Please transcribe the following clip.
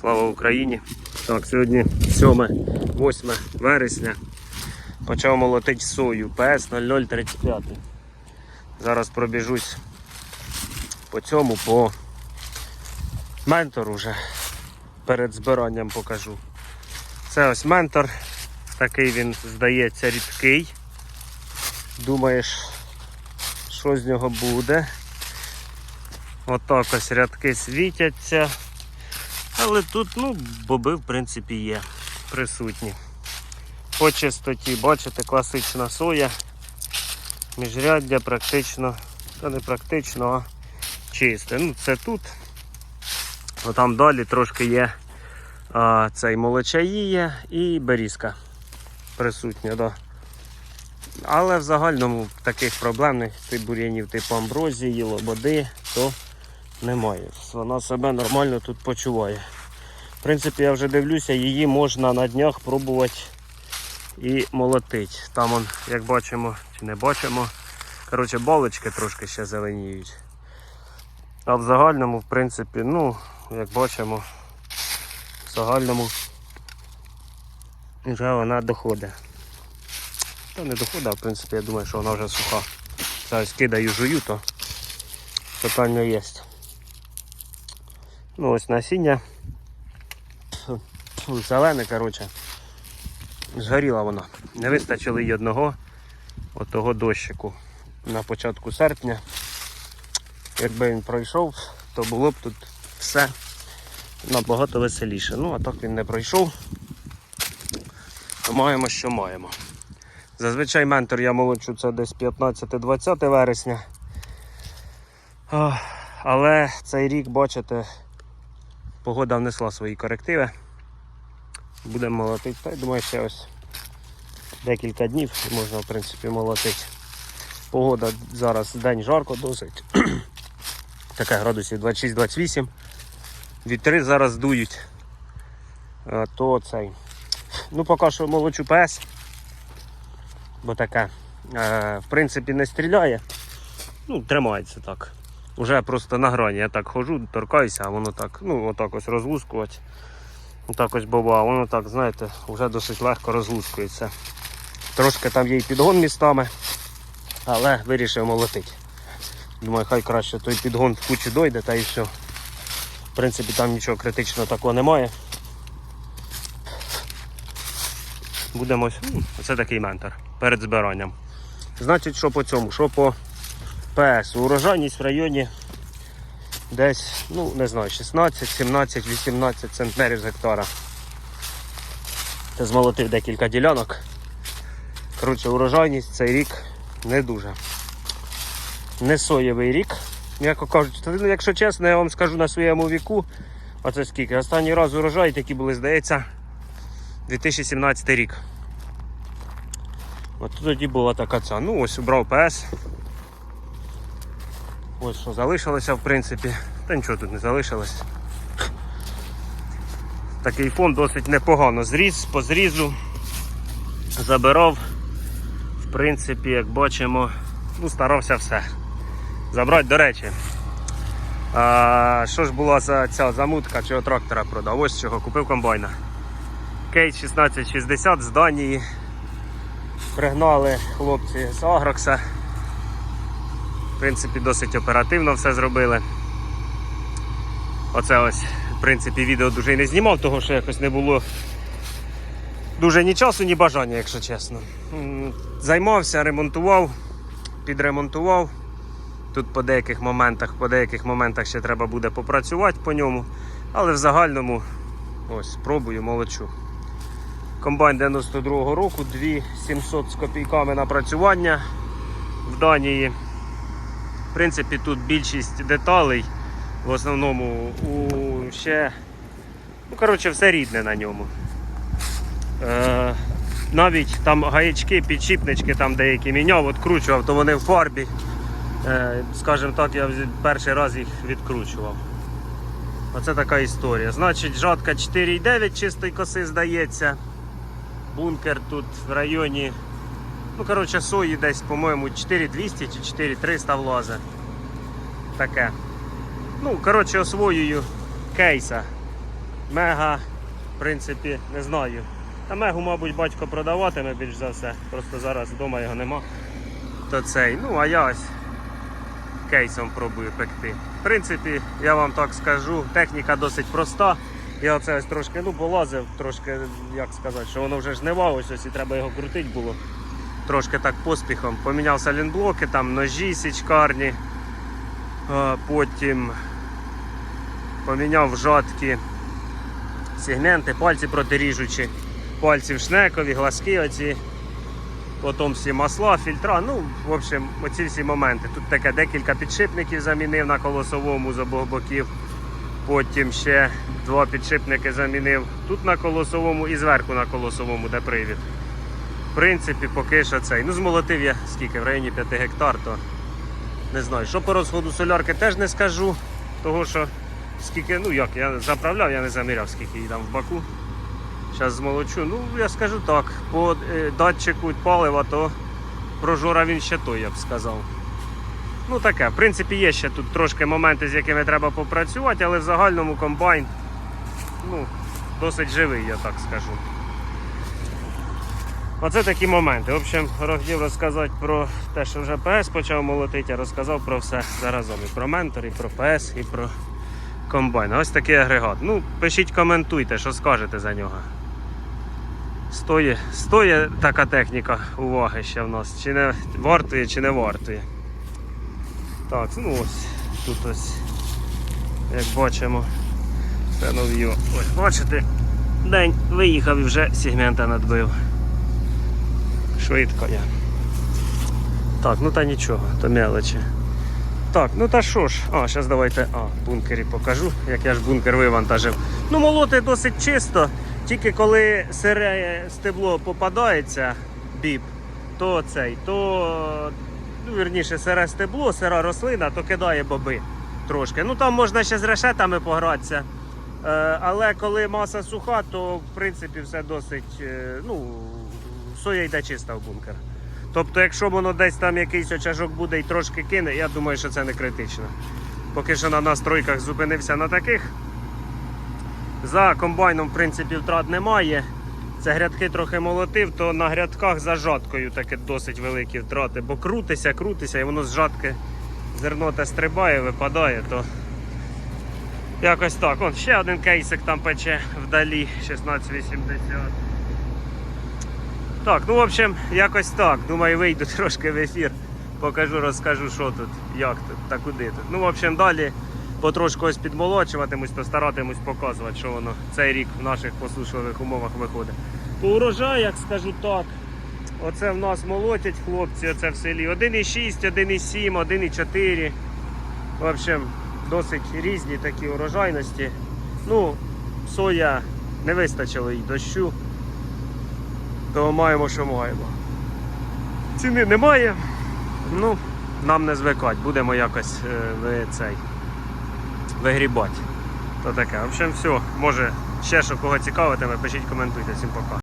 Слава Україні! Так, сьогодні 7-8 вересня. Почав молотити сою ПС 0035. Зараз пробіжусь по цьому, по ментору вже перед збиранням покажу. Це ось ментор. Такий він здається рідкий. Думаєш, що з нього буде. Отак ось рядки світяться. Але тут, ну, боби, в принципі, є присутні. По чистоті, бачите, класична соя. Міжряддя практично, та не практично, а чисте. Ну, це тут. А там далі трошки є а, цей молочаї є і берізка присутня. Да. Але в загальному таких проблемних тип бур'янів типу амброзії, лободи, то немає. Вона себе нормально тут почуває. В принципі, я вже дивлюся, її можна на днях пробувати і молотити. Там, он, як бачимо, чи не бачимо, коротше, балочки трошки ще зеленіють. А в загальному, в принципі, ну, як бачимо, в загальному вже вона доходить. Та не доходить, а в принципі, я думаю, що вона вже суха. Зараз кидаю жую, то питання є. Ну ось насіння. Зелене, коротше. Згоріла вона. Не вистачило їй одного отого дощику на початку серпня. Якби він пройшов, то було б тут все набагато веселіше. Ну, а так він не пройшов. То маємо, що маємо. Зазвичай ментор я молочу це десь 15-20 вересня. Але цей рік, бачите, погода внесла свої корективи. Будемо молотити. Та я думаю, ще ось декілька днів можна в принципі молотити. Погода зараз день жарко досить. Таке градусів 26-28. Вітри зараз дують. А, То цей. Ну поки що молочу ПС. Бо таке. Е, в принципі не стріляє. Ну, тримається так. Уже просто на грані. Я так ходжу, торкаюся, а воно так, ну, отак ось розлускувати. Отак ось боба, а воно так, знаєте, вже досить легко розлускується. Трошки там є і підгон містами, але вирішив молотити. Думаю, хай краще той підгон в кучі дойде та і все. В принципі, там нічого критичного такого немає. Будемо ось, це такий ментор перед збиранням. Значить, що по цьому, що по ПС. Урожайність в районі десь, ну не знаю, 16, 17, 18 центнерів з гектара. Це змолотив декілька ділянок. Коротше, урожайність цей рік не дуже. Не соєвий рік, м'яко кажучи. Та, ну, якщо чесно, я вам скажу на своєму віку, оце скільки. Останній раз урожаї такі були, здається, 2017 рік. От тоді була така ця. Ну ось убрав ПС. Ось що залишилося в принципі. Та нічого тут не залишилось. Такий фон досить непогано зріз, по зрізу. Забирав. В принципі, як бачимо, ну, старався все. Забрати, до речі. А, що ж була за ця замутка, чого трактора продав? Ось чого купив комбайна. Кейт 1660 з Данії. Пригнали хлопці з Агрокса. Принципі, досить оперативно все зробили. Оце ось, в принципі, відео дуже і не знімав, того що якось не було дуже ні часу, ні бажання, якщо чесно. Займався, ремонтував, підремонтував. Тут по деяких моментах, по деяких моментах ще треба буде попрацювати по ньому. Але в загальному ось спробую, молочу. Комбайн 92-го року, 2700 з копійками напрацювання в Данії. В принципі, тут більшість деталей в основному у ще. Ну, коротше, все рідне на ньому. Е, навіть там гаячки, підшипнички там деякі міняв, відкручував, то вони в фарбі. Е, скажімо так, я перший раз їх відкручував. Оце така історія. Значить, жатка 4,9 чистої коси здається. Бункер тут в районі. Ну, коротше, сої десь, по-моєму, 4200 чи 4300 влазить. Таке. Ну, коротше, освоюю кейса. Мега, в принципі, не знаю. Та мегу, мабуть, батько продаватиме більш за все. Просто зараз вдома його нема. То цей. Ну, а я ось кейсом пробую пекти. В принципі, я вам так скажу, техніка досить проста. Я оце ось трошки ну, полазив, трошки, як сказати, що воно вже ось і треба його крутити було. Трошки так поспіхом. Поміняв салінблоки, там ножі січкарні. Потім поміняв жатки, сегменти, пальці протиріжучі, пальці в шнекові, глазки оці, потім всі масла, фільтра. Ну, в общем, оці всі моменти. Тут таке декілька підшипників замінив на колосовому з обох боків. Потім ще два підшипники замінив тут на колосовому і зверху на колосовому, де привід. В принципі, поки що цей. Ну, змолотив я скільки, в районі 5 гектар, то не знаю. Що по розходу солярки теж не скажу. Того що скільки, ну як, я заправляв, я не заміряв, скільки її там в баку. Зараз змолочу. Ну, я скажу так, по е, датчику палива, то прожора він ще той, я б сказав. Ну таке, в принципі, є ще тут трошки моменти, з якими треба попрацювати, але в загальному комбайн ну, досить живий, я так скажу. Оце такі моменти. В общем, хотів розказати про те, що вже ПС почав молотити, я розказав про все заразом. І про ментор, і про ПС, і про комбайн. Ось такий агрегат. Ну, пишіть, коментуйте, що скажете за нього. Стоє, стоє така техніка уваги ще в нас. Чи не вартує, чи не вартує. Так, ну ось тут ось, як бачимо, це нов'ю. Ось бачите, день виїхав і вже сегмента надбив. Швидко я. Так, ну та нічого, то мелочі. Так, ну та що ж, а, зараз давайте а, бункері покажу, як я ж бункер вивантажив. Ну, молоти досить чисто, тільки коли сире стебло попадається, біб, то цей, то ну, вірніше, сире стебло, сира рослина, то кидає боби трошки. Ну там можна ще з решетами погратися. Е, але коли маса суха, то в принципі все досить. е, ну, соя йде чиста в бункер. Тобто, якщо воно десь там якийсь очажок буде і трошки кине, я думаю, що це не критично. Поки що на настройках зупинився на таких. За комбайном, в принципі, втрат немає. Це грядки трохи молотив, то на грядках за жаткою таке досить великі втрати, бо крутися, крутися, і воно з жатки зерно те стрибає, випадає, то якось так. От ще один кейсик там пече вдалі 1680. Так, ну в общем, якось так. Думаю, вийду трошки в ефір. Покажу, розкажу, що тут, як тут та куди тут. Ну, в общем, далі потрошку ось підмолочуватимусь, то старатимусь показувати, що воно цей рік в наших посушливих умовах виходить. По урожаях, скажу так, оце в нас молотять хлопці, оце в селі. 1,6, 1,7, 1,4. В общем, досить різні такі урожайності. Ну, соя не вистачило їй дощу то маємо, що маємо. Ціни немає. Ну, нам не звикать, будемо якось е, цей, вигрібати. То таке. В общем, все. Може, ще що кого цікавитиме, пишіть, коментуйте. Всім пока.